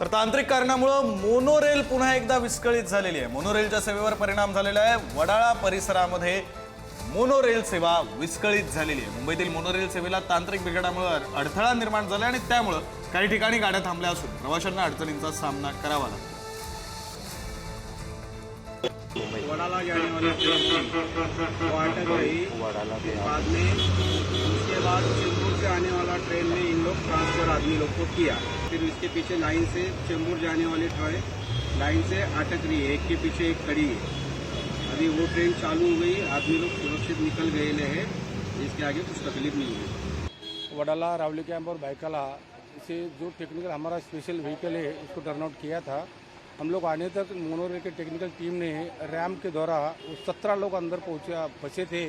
तर तांत्रिक कारणामुळं मोनोरेल पुन्हा एकदा विस्कळीत झालेली आहे. मोनोरेलच्या सेवेवर परिणाम झालेला आहे. वडाळा परिसरामध्ये मोनोरेल सेवा विस्कळीत झालेली आहे. मुंबईतील मोनोरेल सेवेला तांत्रिक बिघाडामुळे अडथळा निर्माण झाला आणि त्यामुळं काही ठिकाणी गाड्या थांबल्या असून प्रवाशांना अडचणींचा सामना करावा लागला. वडाला जाने वाली ट्रेन थी वो अटक गई बाद में उसके बाद से आने वाला ट्रेन में इन लोग ट्रांसफ़र आदमी लोग को किया। फिर इसके पीछे लाइन से चेंबूर जाने वाली ट्रेन लाइन से अटक रही है। एक के पीछे एक खड़ी है। अभी वो ट्रेन चालू हो गई, आदमी लोग सुरक्षित निकल गए हैं। इसके आगे कुछ तकलीफ़ नहीं हुई वडाला, रावली कैंप और बाइकाला से जो टेक्निकल हमारा स्पेशल व्हीकल है, उसको टर्न आउट किया था। हम लोग आने तक मोनोरेल के टेक्निकल टीम ने रैम के द्वारा वो सत्रह लोग अंदर पहुँचे फंसे थे।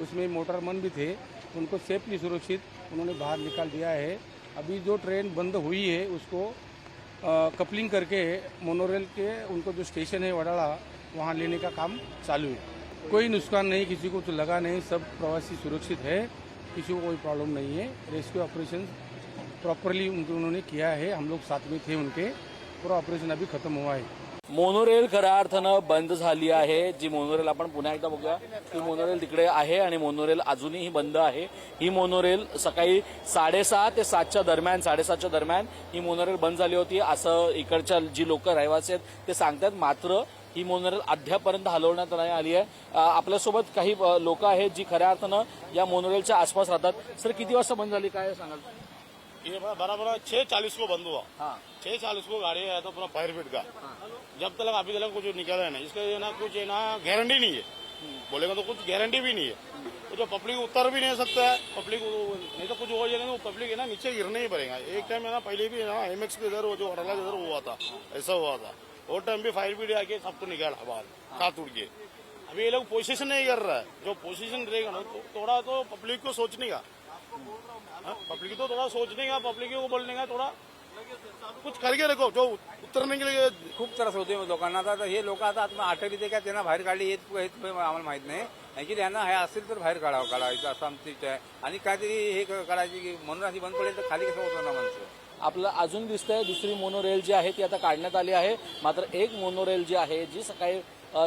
उसमें मोटरमन भी थे उनको सेफली सुरक्षित उन्होंने बाहर निकाल दिया है। अभी जो ट्रेन बंद हुई है उसको अ, कपलिंग करके मोनोरेल के उनको जो स्टेशन है वडाला वहाँ लेने का काम चालू है। कोई नुकसान नहीं किसी को कुछ लगा नहीं सब प्रवासी सुरक्षित है किसी को कोई प्रॉब्लम नहीं है। रेस्क्यू ऑपरेशन प्रॉपरली उनको उन्होंने किया है हम लोग साथ में थे उनके पूरा ऑपरेशन अभी खत्म हुआ है। मोनोरेल खऱ्या अर्थानं बंद झाली आहे. जी मोनोरेल आपण पुन्हा एकदा बघूया. ती मोनोरेल तिकडे आहे आणि मोनोरेल अजूनही बंद आहे. ही मोनोरेल सकाळी साडेसहा ते सातच्या दरम्यान साडेसातच्या दरम्यान ही मोनोरेल बंद झाली होती. असं इकडच्या जी लोक रहिवासी आहेत ते सांगतात. मात्र ही मोनोरेल अद्यापर्यंत हलवण्यात नाही आली आहे. आपल्यासोबत काही लोक आहेत जी खऱ्या अर्थानं या मोनोरेलच्या आसपास राहतात. सर किती वाजता बंद झाली? काय सांगाल? ये बराबर छह चालीस को बंद हुआ। हाँ। छह चालीस को गाड़ी आया था पूरा फायर ब्रिगेड का। जब तक अभी तक कुछ निकला है नहीं इसका ये ना कुछ है ना गारंटी नहीं है। बोलेगा तो कुछ गारंटी भी नहीं है। तो जो पब्लिक उतर भी नहीं सकता है पब्लिक नहीं तो कुछ हो जाएगा वो पब्लिक है ना नीचे गिरने ही पड़ेगा। एक टाइम है ना पहले भी है ना एमएक्स के इधर वो जो अड़ला इधर हुआ था ऐसा हुआ था। वो टाइम भी फायर ब्रिगेड आके सबको निकाला बाहर काट उड़ के। अभी ये लोग पोजिशन नहीं कर रहा है। जो पोजिशन रहेगा ना तो थोड़ा तो पब्लिक को सोचने का। हाँ, पब्लिक तो थोड़ा सोचने का पब्लिक को बोलने का थोड़ा। कुछ करके रखो जो उतरने के लिए खूप त्रास होतोय लोकांना आता हे लोक आता आता आठवली ते काय त्यांना बाहेर काढली येत येत आम्हाला माहीत नाही ऍक्च्युली यांना हे असेल तर बाहेर काढावं काढायचं असं आमची इच्छा आहे आणि काहीतरी हे क- करायची की म्हणून अशी बंद पडेल तर खाली कसं होतं ना माणसं आपलं अजून दिसतंय दुसरी मोनोरेल जी आहे ती आता काढण्यात आली आहे. मात्र एक मोनोरेल जी आहे जी सकाळी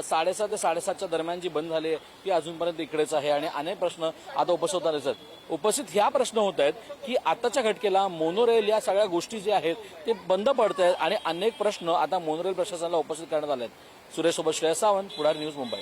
साडेसात ते साडेसातच्या दरम्यान जी बंद झाली आहे ती अजूनपर्यंत इकडेच आहे. आणि अनेक प्रश्न आता उपस्थित होणार आहेत. उपस्थित ह्या प्रश्न होत आहेत की आताच्या घटकेला मोनोरेल या सगळ्या गोष्टी ज्या आहेत ते बंद पडत आहेत आणि अनेक प्रश्न आता मोनोरेल प्रशासनाला उपस्थित करण्यात आले आहेत सुरेश सोबत श्रेय सावंत पुढार न्यूज मुंबई.